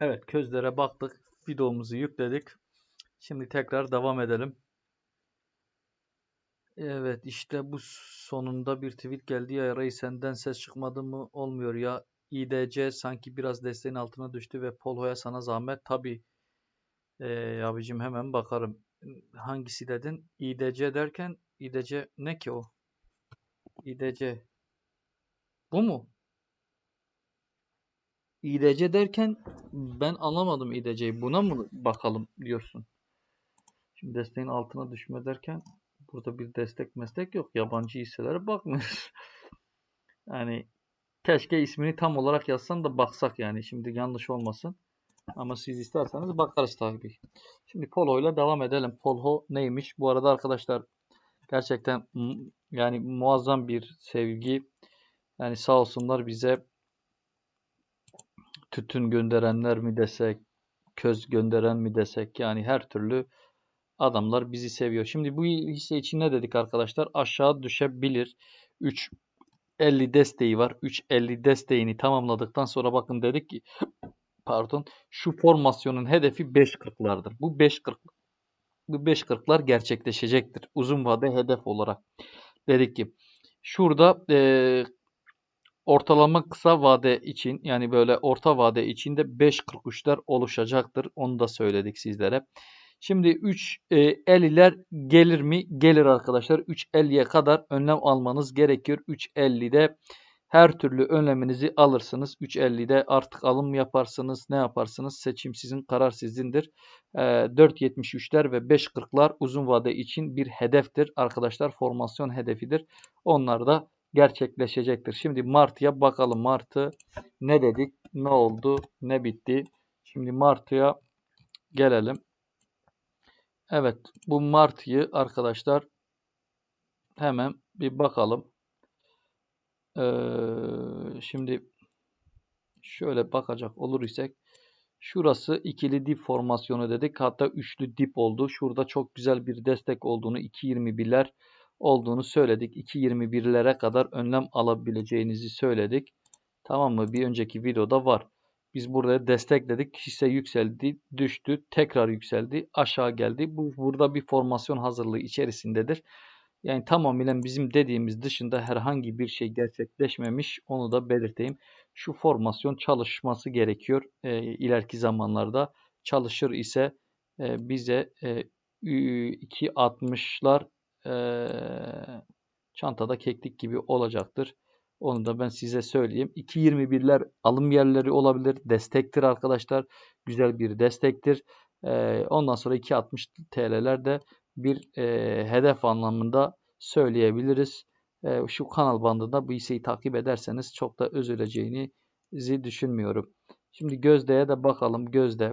Evet közlere baktık. Videomuzu yükledik. Şimdi tekrar devam edelim. Evet işte bu sonunda bir tweet geldi. Ya Ray senden ses çıkmadı mı? Olmuyor ya. IDC sanki biraz desteğin altına düştü ve Polho'ya sana zahmet. Tabi ee, abicim hemen bakarım. Hangisi dedin? IDC derken IDC ne ki o? IDC bu mu IDC derken ben anlamadım IDC'yi buna mı bakalım diyorsun şimdi desteğin altına düşme derken Burada bir destek meslek yok. Yabancı hisselere bakmıyoruz. yani keşke ismini tam olarak yazsan da baksak yani. Şimdi yanlış olmasın. Ama siz isterseniz bakarız tabii. Şimdi Polo ile devam edelim. Polo neymiş? Bu arada arkadaşlar gerçekten yani muazzam bir sevgi. Yani sağ olsunlar bize tütün gönderenler mi desek, köz gönderen mi desek yani her türlü Adamlar bizi seviyor. Şimdi bu hisse için ne dedik arkadaşlar? Aşağı düşebilir. 3.50 desteği var. 3.50 desteğini tamamladıktan sonra bakın dedik ki pardon şu formasyonun hedefi 5.40'lardır. Bu 5.40 bu 5.40'lar gerçekleşecektir. Uzun vade hedef olarak. Dedik ki şurada e, ortalama kısa vade için yani böyle orta vade içinde 5.43'ler oluşacaktır. Onu da söyledik sizlere. Şimdi 3.50'ler e, gelir mi? Gelir arkadaşlar. 3.50'ye kadar önlem almanız gerekiyor. 3.50'de her türlü önleminizi alırsınız. 3.50'de artık alım yaparsınız. Ne yaparsınız? Seçim sizin, karar sizindir. E, 4.73'ler ve 5.40'lar uzun vade için bir hedeftir. Arkadaşlar formasyon hedefidir. Onlar da gerçekleşecektir. Şimdi Martı'ya bakalım. Martı ne dedik? Ne oldu? Ne bitti? Şimdi Martı'ya gelelim. Evet bu Martı'yı arkadaşlar hemen bir bakalım. Ee, şimdi şöyle bakacak olur isek şurası ikili dip formasyonu dedik. Hatta üçlü dip oldu. Şurada çok güzel bir destek olduğunu 2.21'ler olduğunu söyledik. 2.21'lere kadar önlem alabileceğinizi söyledik. Tamam mı? Bir önceki videoda var. Biz burada destekledik. Hisse yükseldi, düştü, tekrar yükseldi, aşağı geldi. Bu burada bir formasyon hazırlığı içerisindedir. Yani tamamen bizim dediğimiz dışında herhangi bir şey gerçekleşmemiş. Onu da belirteyim. Şu formasyon çalışması gerekiyor. E, ileriki zamanlarda çalışır ise e, bize e, 2.60'lar e, çantada keklik gibi olacaktır. Onu da ben size söyleyeyim. 2.21'ler alım yerleri olabilir. Destektir arkadaşlar. Güzel bir destektir. Ee, ondan sonra 2.60 TL'ler de bir e, hedef anlamında söyleyebiliriz. E, şu kanal bandında bu hisseyi takip ederseniz çok da üzüleceğinizi düşünmüyorum. Şimdi Gözde'ye de bakalım. Gözde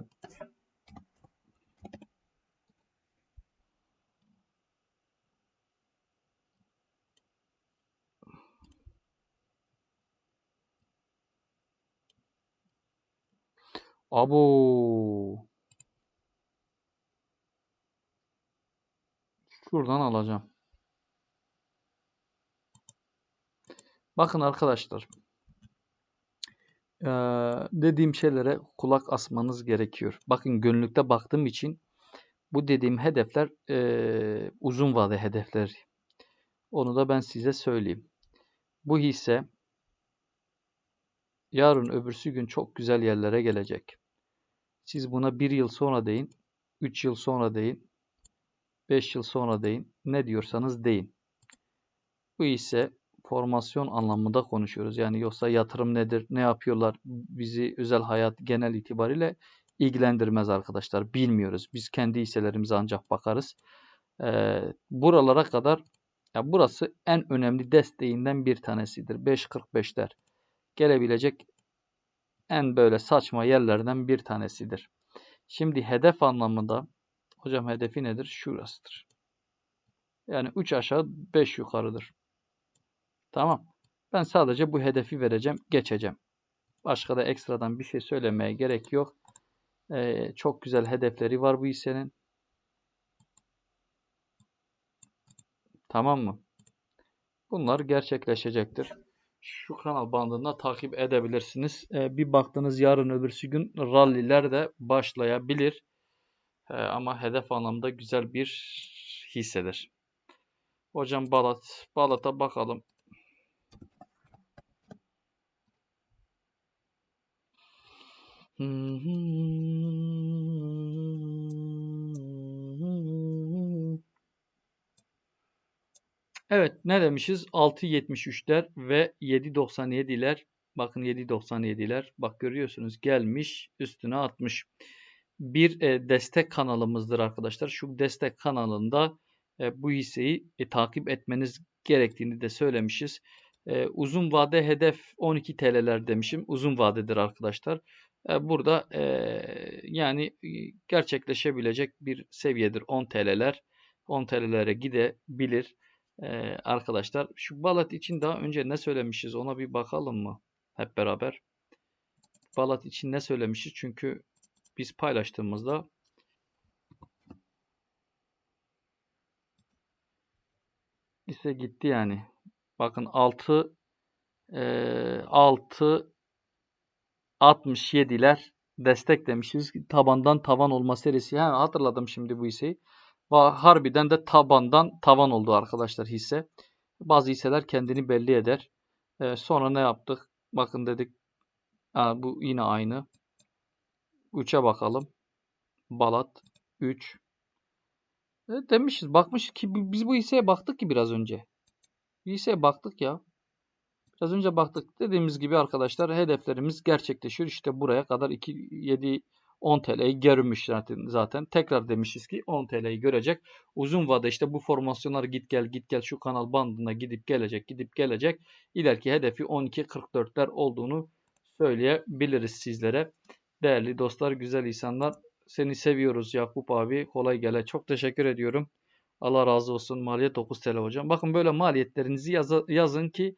Abo. Şuradan alacağım. Bakın arkadaşlar. Ee, dediğim şeylere kulak asmanız gerekiyor. Bakın gönüllükte baktığım için bu dediğim hedefler e, uzun vade hedefler. Onu da ben size söyleyeyim. Bu hisse yarın öbürsü gün çok güzel yerlere gelecek. Siz buna bir yıl sonra deyin, üç yıl sonra deyin, beş yıl sonra deyin, ne diyorsanız deyin. Bu ise formasyon anlamında konuşuyoruz. Yani yoksa yatırım nedir, ne yapıyorlar, bizi özel hayat genel itibariyle ilgilendirmez arkadaşlar. Bilmiyoruz. Biz kendi hisselerimize ancak bakarız. Ee, buralara kadar ya burası en önemli desteğinden bir tanesidir. 5.45'ler gelebilecek en böyle saçma yerlerden bir tanesidir. Şimdi hedef anlamında hocam hedefi nedir? Şurasıdır. Yani 3 aşağı 5 yukarıdır. Tamam. Ben sadece bu hedefi vereceğim. Geçeceğim. Başka da ekstradan bir şey söylemeye gerek yok. Ee, çok güzel hedefleri var bu hissenin. Tamam mı? Bunlar gerçekleşecektir. Şu kanal bandında takip edebilirsiniz. E, bir baktınız yarın öbürsü gün ralliler de başlayabilir. E, ama hedef anlamda güzel bir hissedir. Hocam Balat. Balat'a bakalım. Evet ne demişiz? 6.73'ler ve 7.97'ler. Bakın 7.97'ler. Bak görüyorsunuz gelmiş üstüne atmış. Bir e, destek kanalımızdır arkadaşlar. Şu destek kanalında e, bu hisseyi e, takip etmeniz gerektiğini de söylemişiz. E, uzun vade hedef 12 TL'ler demişim. Uzun vadedir arkadaşlar. E, burada e, yani e, gerçekleşebilecek bir seviyedir 10 TL'ler. 10 TL'lere gidebilir. Ee, arkadaşlar şu Balat için daha önce ne söylemişiz ona bir bakalım mı hep beraber. Balat için ne söylemişiz çünkü biz paylaştığımızda ise gitti yani. Bakın 6 e, 6 67'ler destek demişiz. Tabandan tavan olma serisi. Ha, hatırladım şimdi bu hisseyi. Harbiden de tabandan tavan oldu arkadaşlar hisse. Bazı hisseler kendini belli eder. Ee, sonra ne yaptık? Bakın dedik. Ha, bu yine aynı. 3'e bakalım. Balat 3. E, demişiz. Bakmış ki biz bu hisseye baktık ki biraz önce. Bir hisseye baktık ya. Biraz önce baktık. Dediğimiz gibi arkadaşlar hedeflerimiz gerçekleşiyor. İşte buraya kadar 2 7 10 TL'yi görmüş zaten, zaten. Tekrar demişiz ki 10 TL'yi görecek. Uzun vade işte bu formasyonlar git gel git gel şu kanal bandına gidip gelecek gidip gelecek. İleriki hedefi 12.44'ler olduğunu söyleyebiliriz sizlere. Değerli dostlar, güzel insanlar seni seviyoruz Yakup abi. Kolay gele. Çok teşekkür ediyorum. Allah razı olsun. Maliyet 9 TL hocam. Bakın böyle maliyetlerinizi yaz yazın ki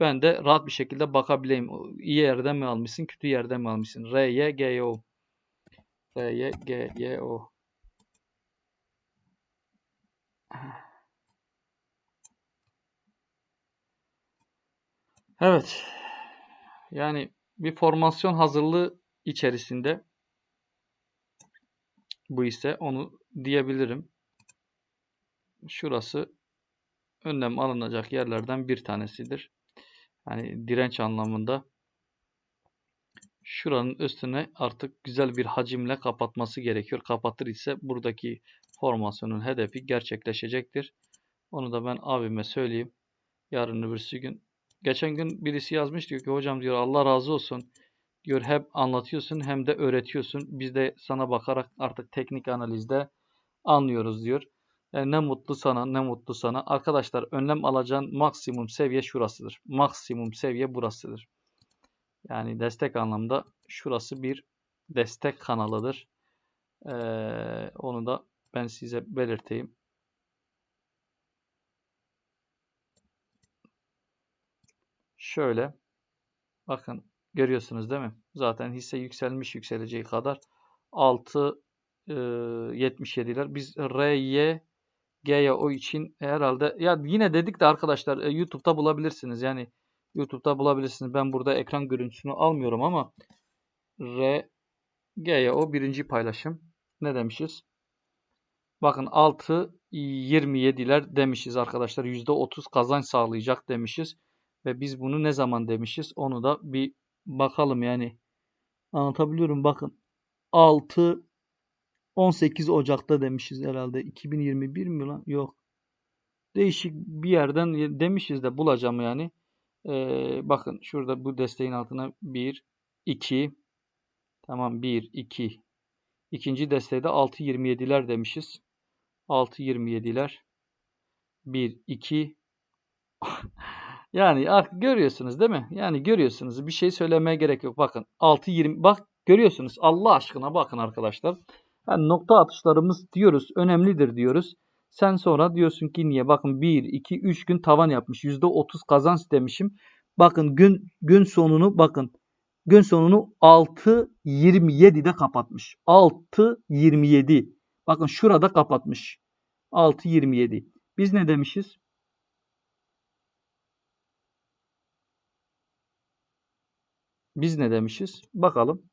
ben de rahat bir şekilde bakabileyim. İyi yerden mi almışsın, kötü yerden mi almışsın? R, Y, G, O. R, Y, G, Y, O. Evet. Yani bir formasyon hazırlığı içerisinde bu ise onu diyebilirim. Şurası önlem alınacak yerlerden bir tanesidir. Yani direnç anlamında şuranın üstüne artık güzel bir hacimle kapatması gerekiyor. Kapatır ise buradaki formasyonun hedefi gerçekleşecektir. Onu da ben abime söyleyeyim. Yarın öbürsü gün. Geçen gün birisi yazmış diyor ki hocam diyor Allah razı olsun. Diyor hep anlatıyorsun hem de öğretiyorsun. Biz de sana bakarak artık teknik analizde anlıyoruz diyor. Yani ne mutlu sana, ne mutlu sana. Arkadaşlar önlem alacağın maksimum seviye şurasıdır. Maksimum seviye burasıdır. Yani destek anlamda şurası bir destek kanalıdır. Ee, onu da ben size belirteyim. Şöyle bakın görüyorsunuz değil mi? Zaten hisse yükselmiş yükseleceği kadar 6 e, 77'ler. Biz RY G'ye o için herhalde ya yine dedik de arkadaşlar e, YouTube'da bulabilirsiniz. Yani YouTube'da bulabilirsiniz. Ben burada ekran görüntüsünü almıyorum ama R G'ye o birinci paylaşım. Ne demişiz? Bakın 6 27'ler demişiz arkadaşlar. %30 kazanç sağlayacak demişiz. Ve biz bunu ne zaman demişiz? Onu da bir bakalım yani. Anlatabiliyorum bakın. 6 18 Ocak'ta demişiz herhalde. 2021 mi lan? Yok. Değişik bir yerden demişiz de bulacağım yani. Ee, bakın şurada bu desteğin altına 1, 2, tamam 1, 2. İkinci desteğde 6.27'ler demişiz. 6.27'ler. 1, 2. yani artık görüyorsunuz değil mi? Yani görüyorsunuz. Bir şey söylemeye gerek yok. Bakın 6.20 bak görüyorsunuz. Allah aşkına bakın arkadaşlar. Yani nokta atışlarımız diyoruz önemlidir diyoruz. Sen sonra diyorsun ki niye? Bakın 1, 2, 3 gün tavan yapmış. %30 kazanç demişim. Bakın gün gün sonunu bakın. Gün sonunu 6.27'de kapatmış. 6.27. Bakın şurada kapatmış. 6.27. Biz ne demişiz? Biz ne demişiz? Bakalım.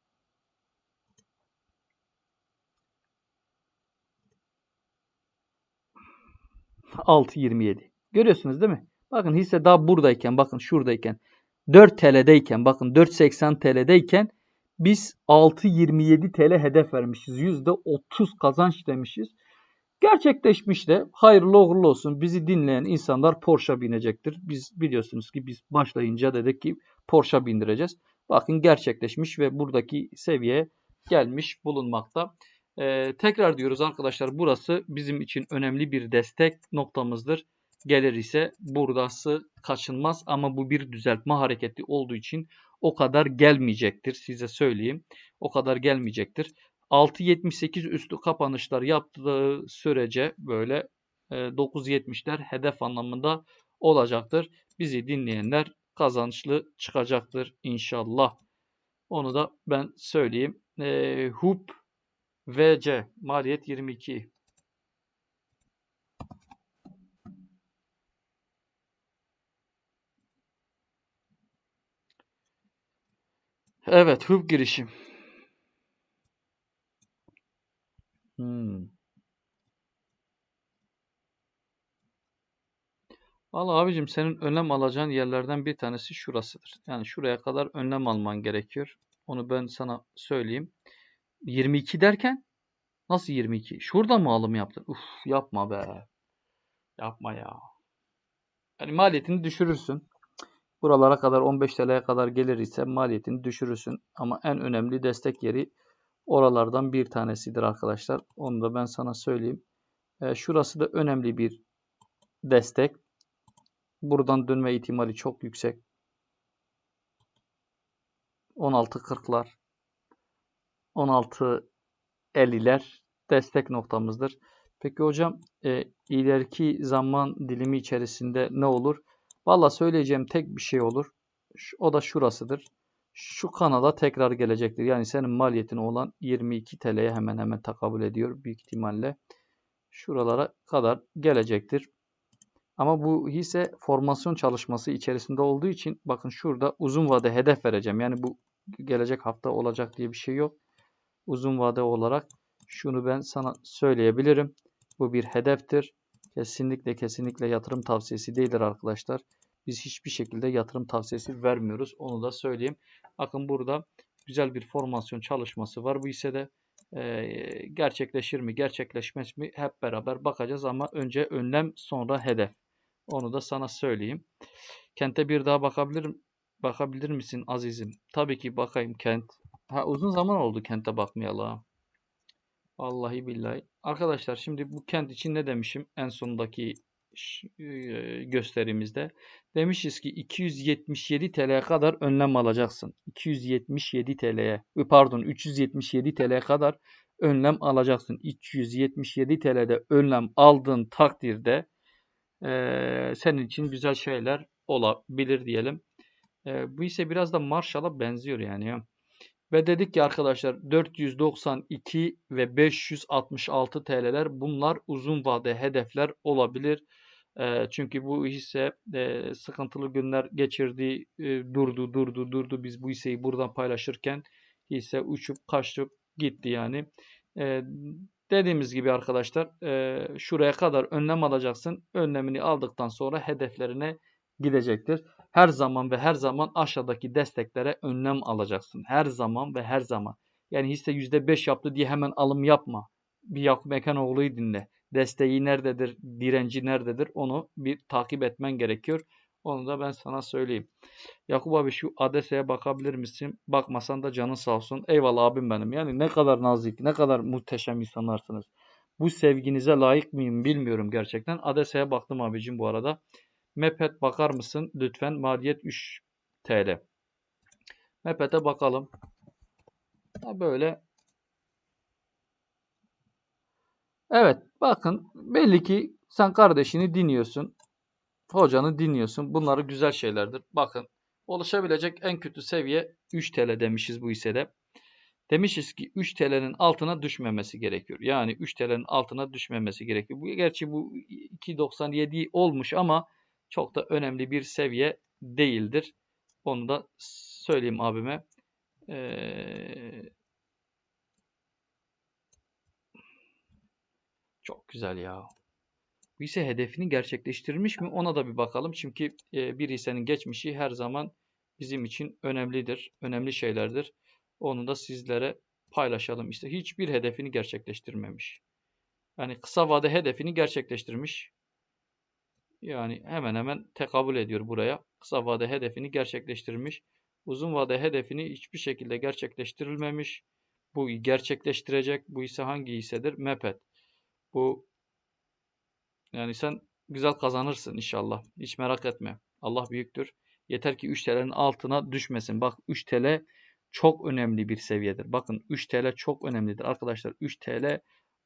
Altı yirmi yedi. Görüyorsunuz değil mi? Bakın hisse daha buradayken, bakın şuradayken 4 TL'deyken, bakın 4.80 TL'deyken biz 6.27 TL hedef vermişiz. %30 kazanç demişiz. Gerçekleşmiş de hayırlı uğurlu olsun. Bizi dinleyen insanlar Porsche binecektir. Biz biliyorsunuz ki biz başlayınca dedik ki Porsche bindireceğiz. Bakın gerçekleşmiş ve buradaki seviyeye gelmiş bulunmakta. Ee, tekrar diyoruz arkadaşlar burası bizim için önemli bir destek noktamızdır. Gelir ise buradası kaçınmaz ama bu bir düzeltme hareketi olduğu için o kadar gelmeyecektir size söyleyeyim. O kadar gelmeyecektir. 6.78 üstü kapanışlar yaptığı sürece böyle 9.70'ler hedef anlamında olacaktır. Bizi dinleyenler kazançlı çıkacaktır inşallah. Onu da ben söyleyeyim. E, HUP VC maliyet 22. Evet, HUP girişim. Hmm. Valla abicim senin önlem alacağın yerlerden bir tanesi şurasıdır. Yani şuraya kadar önlem alman gerekiyor. Onu ben sana söyleyeyim. 22 derken nasıl 22? Şurada mı alım yaptın? Uf yapma be. Yapma ya. Yani maliyetini düşürürsün. Buralara kadar 15 TL'ye kadar gelir ise maliyetini düşürürsün. Ama en önemli destek yeri oralardan bir tanesidir arkadaşlar. Onu da ben sana söyleyeyim. E, şurası da önemli bir destek. Buradan dönme ihtimali çok yüksek. 16.40'lar 16.50'ler destek noktamızdır. Peki hocam e, ileriki zaman dilimi içerisinde ne olur? Valla söyleyeceğim tek bir şey olur. O da şurasıdır. Şu kanala tekrar gelecektir. Yani senin maliyetin olan 22 TL'ye hemen hemen takabül ediyor büyük ihtimalle. Şuralara kadar gelecektir. Ama bu hisse formasyon çalışması içerisinde olduğu için bakın şurada uzun vade hedef vereceğim. Yani bu gelecek hafta olacak diye bir şey yok. Uzun vade olarak şunu ben sana söyleyebilirim. Bu bir hedeftir. Kesinlikle kesinlikle yatırım tavsiyesi değildir arkadaşlar. Biz hiçbir şekilde yatırım tavsiyesi vermiyoruz. Onu da söyleyeyim. Bakın burada güzel bir formasyon çalışması var. Bu ise de e, gerçekleşir mi, gerçekleşmez mi hep beraber bakacağız ama önce önlem sonra hedef. Onu da sana söyleyeyim. Kente bir daha bakabilir bakabilir misin azizim? Tabii ki bakayım kent. Ha uzun zaman oldu kente bakmayalı. Vallahi billahi. Arkadaşlar şimdi bu kent için ne demişim en sondaki gösterimizde? Demişiz ki 277 TL'ye kadar önlem alacaksın. 277 TL'ye pardon 377 TL'ye kadar önlem alacaksın. 277 TL'de önlem aldığın takdirde e, senin için güzel şeyler olabilir diyelim. E, bu ise biraz da Marshall'a benziyor yani. Ve dedik ki arkadaşlar 492 ve 566 TL'ler bunlar uzun vade hedefler olabilir. E, çünkü bu hisse e, sıkıntılı günler geçirdi, e, durdu, durdu, durdu. Biz bu hisseyi buradan paylaşırken hisse uçup kaçıp gitti yani. E, dediğimiz gibi arkadaşlar e, şuraya kadar önlem alacaksın. Önlemini aldıktan sonra hedeflerine gidecektir. Her zaman ve her zaman aşağıdaki desteklere önlem alacaksın. Her zaman ve her zaman. Yani hisse %5 yaptı diye hemen alım yapma. Bir Yakup Mekanoğlu'yu dinle. Desteği nerededir, direnci nerededir onu bir takip etmen gerekiyor. Onu da ben sana söyleyeyim. Yakup abi şu ADS'ye bakabilir misin? Bakmasan da canın sağ olsun. Eyvallah abim benim. Yani ne kadar nazik, ne kadar muhteşem insanlarsınız. Bu sevginize layık mıyım bilmiyorum gerçekten. ADS'ye baktım abicim bu arada. Mepet bakar mısın? Lütfen maliyet 3 TL. Mepet'e bakalım. Böyle. Evet bakın belli ki sen kardeşini dinliyorsun. Hocanı dinliyorsun. Bunları güzel şeylerdir. Bakın oluşabilecek en kötü seviye 3 TL demişiz bu hissede. Demişiz ki 3 TL'nin altına düşmemesi gerekiyor. Yani 3 TL'nin altına düşmemesi gerekiyor. Bu gerçi bu 2.97 olmuş ama çok da önemli bir seviye değildir. Onu da söyleyeyim abime. Ee, çok güzel ya. Bu hisse hedefini gerçekleştirmiş mi? Ona da bir bakalım. Çünkü e, bir hissenin geçmişi her zaman bizim için önemlidir. Önemli şeylerdir. Onu da sizlere paylaşalım. İşte hiçbir hedefini gerçekleştirmemiş. Yani kısa vade hedefini gerçekleştirmiş. Yani hemen hemen tekabül ediyor buraya. Kısa vade hedefini gerçekleştirmiş. Uzun vade hedefini hiçbir şekilde gerçekleştirilmemiş. Bu gerçekleştirecek. Bu ise hangi hissedir? MEPET. Bu yani sen güzel kazanırsın inşallah. Hiç merak etme. Allah büyüktür. Yeter ki 3 TL'nin altına düşmesin. Bak 3 TL çok önemli bir seviyedir. Bakın 3 TL çok önemlidir. Arkadaşlar 3 TL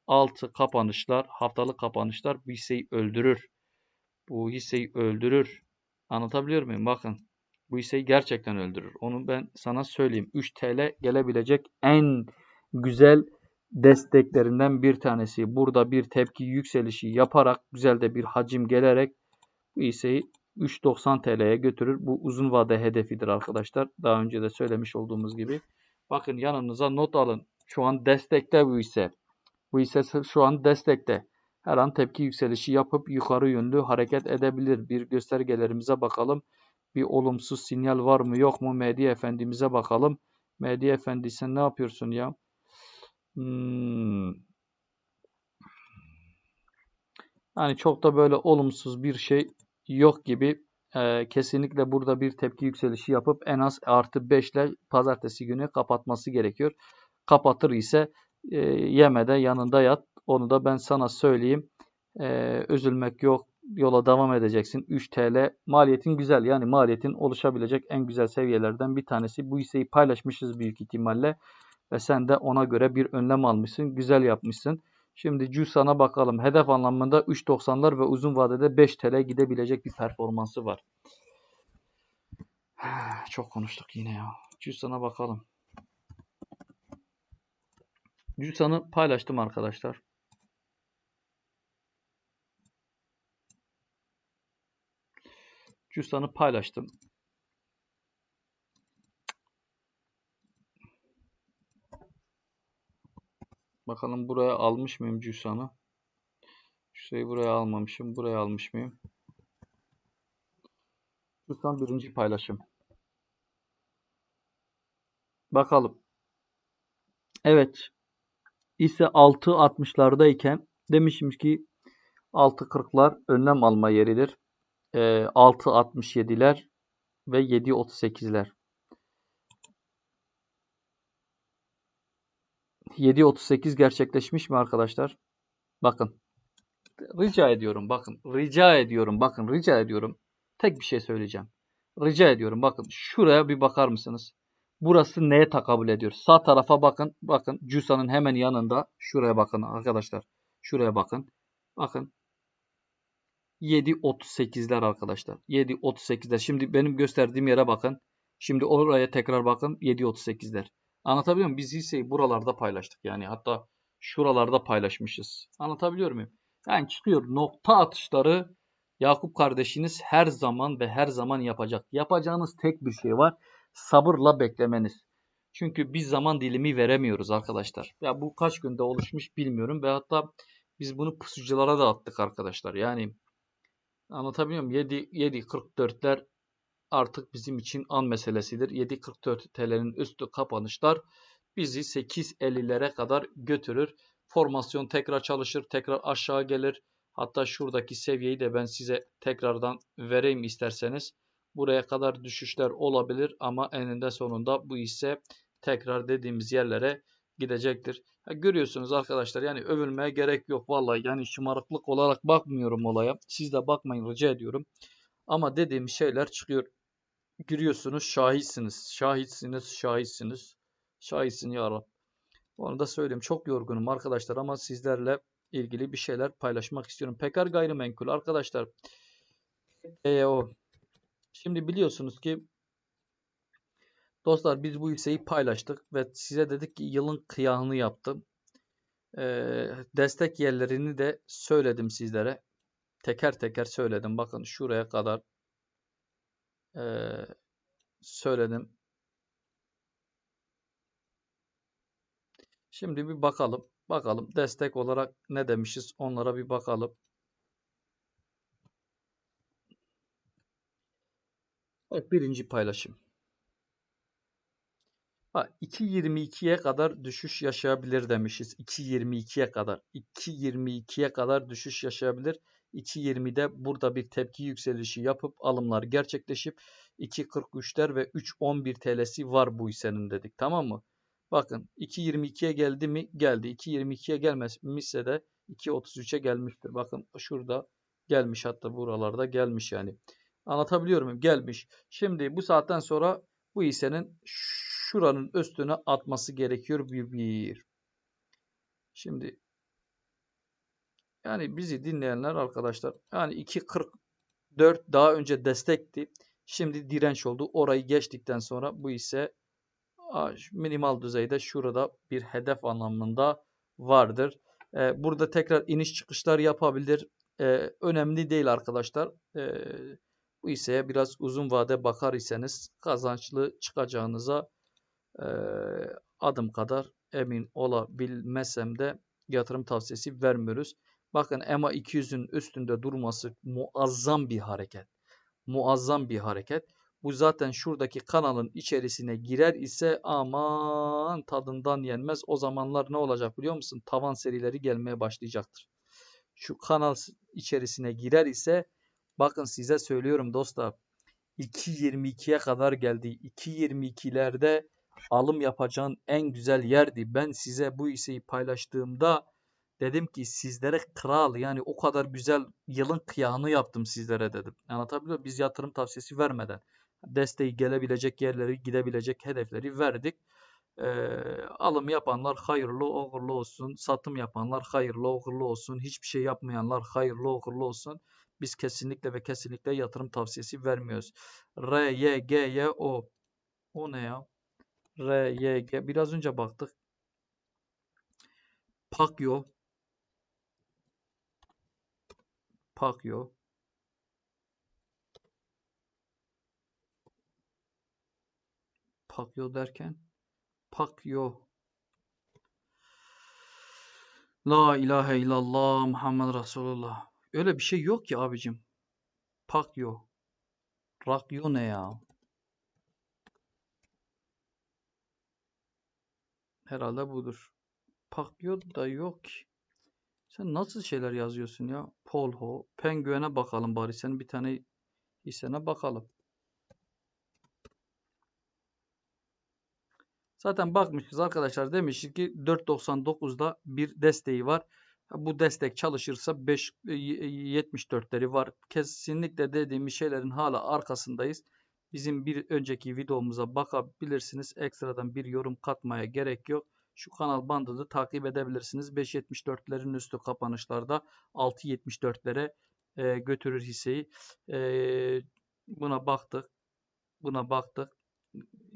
altı kapanışlar, haftalık kapanışlar bu hisseyi öldürür. Bu hisseyi öldürür. Anlatabiliyor muyum? Bakın bu hisseyi gerçekten öldürür. Onu ben sana söyleyeyim. 3 TL gelebilecek en güzel desteklerinden bir tanesi. Burada bir tepki yükselişi yaparak güzel de bir hacim gelerek bu hisseyi 3.90 TL'ye götürür. Bu uzun vade hedefidir arkadaşlar. Daha önce de söylemiş olduğumuz gibi. Bakın yanınıza not alın. Şu an destekte bu hisse. Bu hisse şu an destekte. Her an tepki yükselişi yapıp yukarı yönlü hareket edebilir. Bir göstergelerimize bakalım. Bir olumsuz sinyal var mı yok mu? Mehdi Efendimiz'e bakalım. Mehdi Efendi sen ne yapıyorsun ya? Hmm. Yani çok da böyle olumsuz bir şey yok gibi. Ee, kesinlikle burada bir tepki yükselişi yapıp en az artı 5 ile pazartesi günü kapatması gerekiyor. Kapatır ise e, yemede yanında yat. Onu da ben sana söyleyeyim. Ee, üzülmek yok. Yola devam edeceksin. 3 TL maliyetin güzel. Yani maliyetin oluşabilecek en güzel seviyelerden bir tanesi. Bu hisseyi paylaşmışız büyük ihtimalle. Ve sen de ona göre bir önlem almışsın. Güzel yapmışsın. Şimdi CUSAN'a bakalım. Hedef anlamında 3.90'lar ve uzun vadede 5 TL gidebilecek bir performansı var. Çok konuştuk yine ya. CUSAN'a bakalım. CUSAN'ı paylaştım arkadaşlar. CUSAN'ı paylaştım. Bakalım buraya almış mıyım cüzdanı? Cüzdanı buraya almamışım. Buraya almış mıyım? Cüzdan birinci paylaşım. Bakalım. Evet. İse 6.60'lardayken demişim ki 6.40'lar önlem alma yeridir. E, 6.67'ler ve 7.38'ler. 7.38 gerçekleşmiş mi arkadaşlar? Bakın. Rica ediyorum bakın. Rica ediyorum bakın. Rica ediyorum. Tek bir şey söyleyeceğim. Rica ediyorum bakın. Şuraya bir bakar mısınız? Burası neye takabül ediyor? Sağ tarafa bakın. Bakın Cusa'nın hemen yanında. Şuraya bakın arkadaşlar. Şuraya bakın. Bakın. 7.38'ler arkadaşlar. 7.38'ler. Şimdi benim gösterdiğim yere bakın. Şimdi oraya tekrar bakın. 7.38'ler. Anlatabiliyor muyum? Biz hisseyi buralarda paylaştık. Yani hatta şuralarda paylaşmışız. Anlatabiliyor muyum? Yani çıkıyor nokta atışları Yakup kardeşiniz her zaman ve her zaman yapacak. Yapacağınız tek bir şey var. Sabırla beklemeniz. Çünkü biz zaman dilimi veremiyoruz arkadaşlar. Ya bu kaç günde oluşmuş bilmiyorum ve hatta biz bunu pusuculara da attık arkadaşlar. Yani anlatabiliyor muyum? 7 7.44'ler artık bizim için an meselesidir. 7.44 TL'nin üstü kapanışlar bizi 8.50'lere kadar götürür. Formasyon tekrar çalışır, tekrar aşağı gelir. Hatta şuradaki seviyeyi de ben size tekrardan vereyim isterseniz. Buraya kadar düşüşler olabilir ama eninde sonunda bu ise tekrar dediğimiz yerlere gidecektir. Ya görüyorsunuz arkadaşlar yani övülmeye gerek yok vallahi yani şımarıklık olarak bakmıyorum olaya. Siz de bakmayın rica ediyorum. Ama dediğim şeyler çıkıyor giriyorsunuz şahitsiniz. Şahitsiniz, şahitsiniz. Şahitsin ya Rab. Onu da söyleyeyim. Çok yorgunum arkadaşlar ama sizlerle ilgili bir şeyler paylaşmak istiyorum. Pekar gayrimenkul arkadaşlar. EO. Şimdi biliyorsunuz ki dostlar biz bu hisseyi paylaştık ve size dedik ki yılın kıyağını yaptım. Ee, destek yerlerini de söyledim sizlere. Teker teker söyledim. Bakın şuraya kadar e, söyledim. Şimdi bir bakalım. Bakalım destek olarak ne demişiz? Onlara bir bakalım. Evet, birinci paylaşım. Ha, 2.22'ye kadar düşüş yaşayabilir demişiz. 2.22'ye kadar. 2.22'ye kadar düşüş yaşayabilir. 2.20'de burada bir tepki yükselişi yapıp alımlar gerçekleşip 2.43'ler ve 3.11 TL'si var bu hissenin dedik. Tamam mı? Bakın 2.22'ye geldi mi? Geldi. 2.22'ye gelmemişse de 2.33'e gelmiştir. Bakın şurada gelmiş hatta buralarda gelmiş yani. Anlatabiliyor muyum? Gelmiş. Şimdi bu saatten sonra bu hissenin şuranın üstüne atması gerekiyor bir bir. Şimdi yani bizi dinleyenler arkadaşlar yani 2.44 daha önce destekti. Şimdi direnç oldu. Orayı geçtikten sonra bu ise minimal düzeyde şurada bir hedef anlamında vardır. Ee, burada tekrar iniş çıkışlar yapabilir. Ee, önemli değil arkadaşlar. Ee, bu hisseye biraz uzun vade bakar iseniz kazançlı çıkacağınıza e, adım kadar emin olabilmesem de yatırım tavsiyesi vermiyoruz. Bakın EMA 200'ün üstünde durması muazzam bir hareket. Muazzam bir hareket. Bu zaten şuradaki kanalın içerisine girer ise aman tadından yenmez. O zamanlar ne olacak biliyor musun? Tavan serileri gelmeye başlayacaktır. Şu kanal içerisine girer ise bakın size söylüyorum dostlar 2.22'ye kadar geldi. 2.22'lerde alım yapacağın en güzel yerdi. Ben size bu hisseyi paylaştığımda dedim ki sizlere kral yani o kadar güzel yılın kıyağını yaptım sizlere dedim. Anlatabiliyor muyum? Biz yatırım tavsiyesi vermeden desteği gelebilecek yerleri gidebilecek hedefleri verdik. Ee, alım yapanlar hayırlı uğurlu olsun. Satım yapanlar hayırlı uğurlu olsun. Hiçbir şey yapmayanlar hayırlı uğurlu olsun. Biz kesinlikle ve kesinlikle yatırım tavsiyesi vermiyoruz. R, Y, G, Y, O. O ne ya? R, Y, G. Biraz önce baktık. Pakyo. Pakyo. Pakyo derken Pakyo. La ilahe illallah Muhammed Resulullah. Öyle bir şey yok ki abicim. Pakyo. Rakyo ne ya? Herhalde budur. Pakyo da yok ki. Sen nasıl şeyler yazıyorsun ya? Polho. Penguen'e bakalım bari. Senin bir tane hissene bakalım. Zaten bakmışız arkadaşlar demişiz ki 4.99'da bir desteği var. Bu destek çalışırsa 5 74'leri e, var. Kesinlikle dediğimiz şeylerin hala arkasındayız. Bizim bir önceki videomuza bakabilirsiniz. Ekstradan bir yorum katmaya gerek yok. Şu kanal bandını takip edebilirsiniz. 5.74'lerin üstü kapanışlarda 6.74'lere e, götürür hisseyi. E, buna baktık. Buna baktık.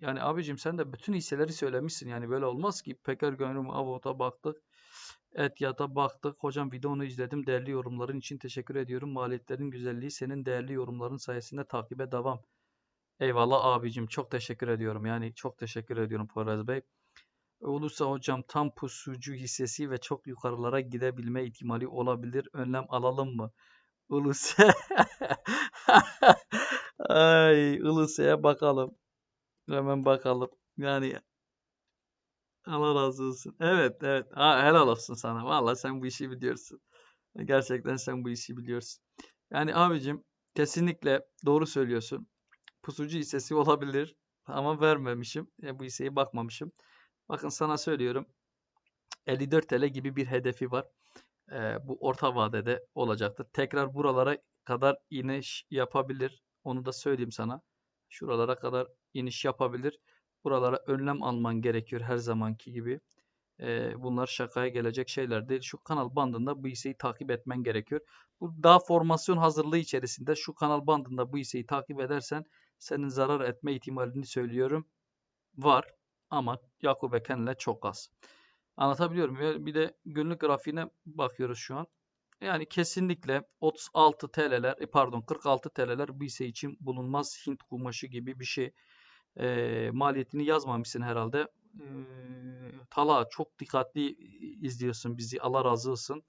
Yani abicim sen de bütün hisseleri söylemişsin. Yani böyle olmaz ki. Peker Gönlüm Avot'a baktık. Etyat'a baktık. Hocam videonu izledim. Değerli yorumların için teşekkür ediyorum. Maliyetlerin güzelliği senin değerli yorumların sayesinde takibe devam. Eyvallah abicim. Çok teşekkür ediyorum. Yani çok teşekkür ediyorum Poyraz Bey. Olursa hocam tam pusucu hissesi ve çok yukarılara gidebilme ihtimali olabilir. Önlem alalım mı? Ulusa Ay Ulusa'ya bakalım. Hemen bakalım. Yani Allah razı olsun. Evet evet. Ha, helal olsun sana. Vallahi sen bu işi biliyorsun. Gerçekten sen bu işi biliyorsun. Yani abicim kesinlikle doğru söylüyorsun. Pusucu hissesi olabilir ama vermemişim. E, bu hisseyi bakmamışım. Bakın sana söylüyorum. 54 TL gibi bir hedefi var. E, bu orta vadede olacaktır. Tekrar buralara kadar iniş yapabilir. Onu da söyleyeyim sana. Şuralara kadar iniş yapabilir. Buralara önlem alman gerekiyor her zamanki gibi. E, bunlar şakaya gelecek şeyler değil. Şu kanal bandında bu hisseyi takip etmen gerekiyor. Bu daha formasyon hazırlığı içerisinde şu kanal bandında bu hisseyi takip edersen senin zarar etme ihtimalini söylüyorum. Var ama Yakup Eken'le çok az. Anlatabiliyorum. Bir de günlük grafiğine bakıyoruz şu an. Yani kesinlikle 36 TL'ler e, pardon 46 TL'ler bu hisse için bulunmaz Hint kumaşı gibi bir şey. E, maliyetini yazmamışsın herhalde. E, Tala çok dikkatli izliyorsun bizi. Allah razı olsun.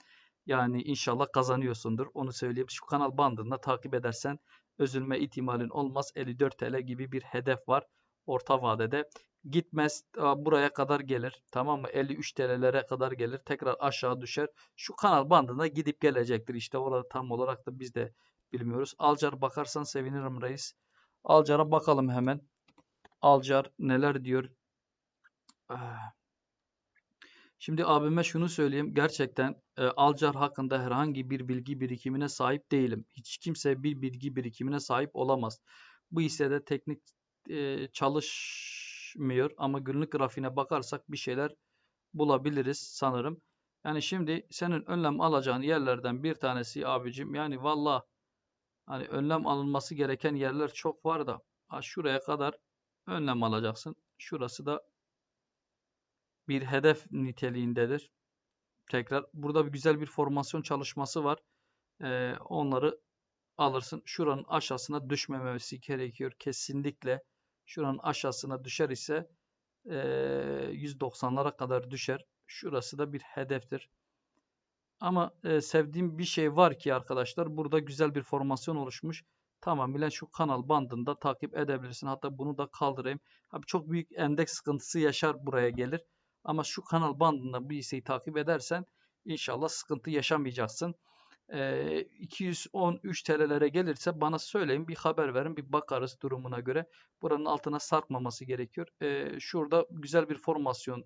Yani inşallah kazanıyorsundur. Onu söyleyeyim. Şu kanal bandında takip edersen üzülme ihtimalin olmaz. 54 TL gibi bir hedef var orta vadede. Gitmez buraya kadar gelir. Tamam mı? 53 TL'lere kadar gelir. Tekrar aşağı düşer. Şu kanal bandına gidip gelecektir. İşte orada tam olarak da biz de bilmiyoruz. Alcar bakarsan sevinirim reis. Alcar'a bakalım hemen. Alcar neler diyor? Ah. Şimdi abime şunu söyleyeyim. Gerçekten e, Alcar hakkında herhangi bir bilgi birikimine sahip değilim. Hiç kimse bir bilgi birikimine sahip olamaz. Bu hissede teknik e, çalışmıyor ama günlük grafiğine bakarsak bir şeyler bulabiliriz sanırım. Yani şimdi senin önlem alacağın yerlerden bir tanesi abicim yani valla hani önlem alınması gereken yerler çok var da ha, şuraya kadar önlem alacaksın. Şurası da bir hedef niteliğindedir. Tekrar burada bir güzel bir formasyon çalışması var. Ee, onları alırsın. Şuranın aşağısına düşmemesi gerekiyor kesinlikle. Şuranın aşağısına düşer ise e, 190'lara kadar düşer. Şurası da bir hedeftir. Ama e, sevdiğim bir şey var ki arkadaşlar burada güzel bir formasyon oluşmuş. Tamamıyla şu kanal bandında takip edebilirsin. Hatta bunu da kaldırayım. Abi çok büyük endeks sıkıntısı yaşar buraya gelir. Ama şu kanal bandında bu hisseyi takip edersen inşallah sıkıntı yaşamayacaksın. Ee, 213 TL'lere gelirse bana söyleyin bir haber verin bir bakarız durumuna göre. Buranın altına sarkmaması gerekiyor. Ee, şurada güzel bir formasyon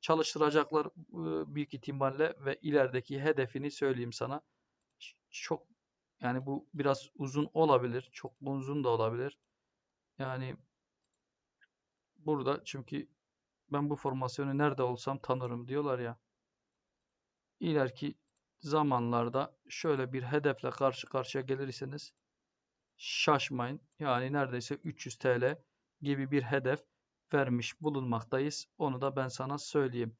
çalıştıracaklar e, büyük ihtimalle ve ilerideki hedefini söyleyeyim sana. Çok yani bu biraz uzun olabilir. Çok uzun da olabilir. Yani burada çünkü ben bu formasyonu nerede olsam tanırım diyorlar ya. İleriki zamanlarda şöyle bir hedefle karşı karşıya gelirseniz şaşmayın. Yani neredeyse 300 TL gibi bir hedef vermiş bulunmaktayız. Onu da ben sana söyleyeyim.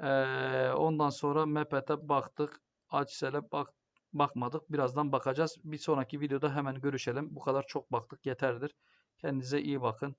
Ee, ondan sonra Mepet'e baktık. Açsel'e bak bakmadık. Birazdan bakacağız. Bir sonraki videoda hemen görüşelim. Bu kadar çok baktık yeterdir. Kendinize iyi bakın.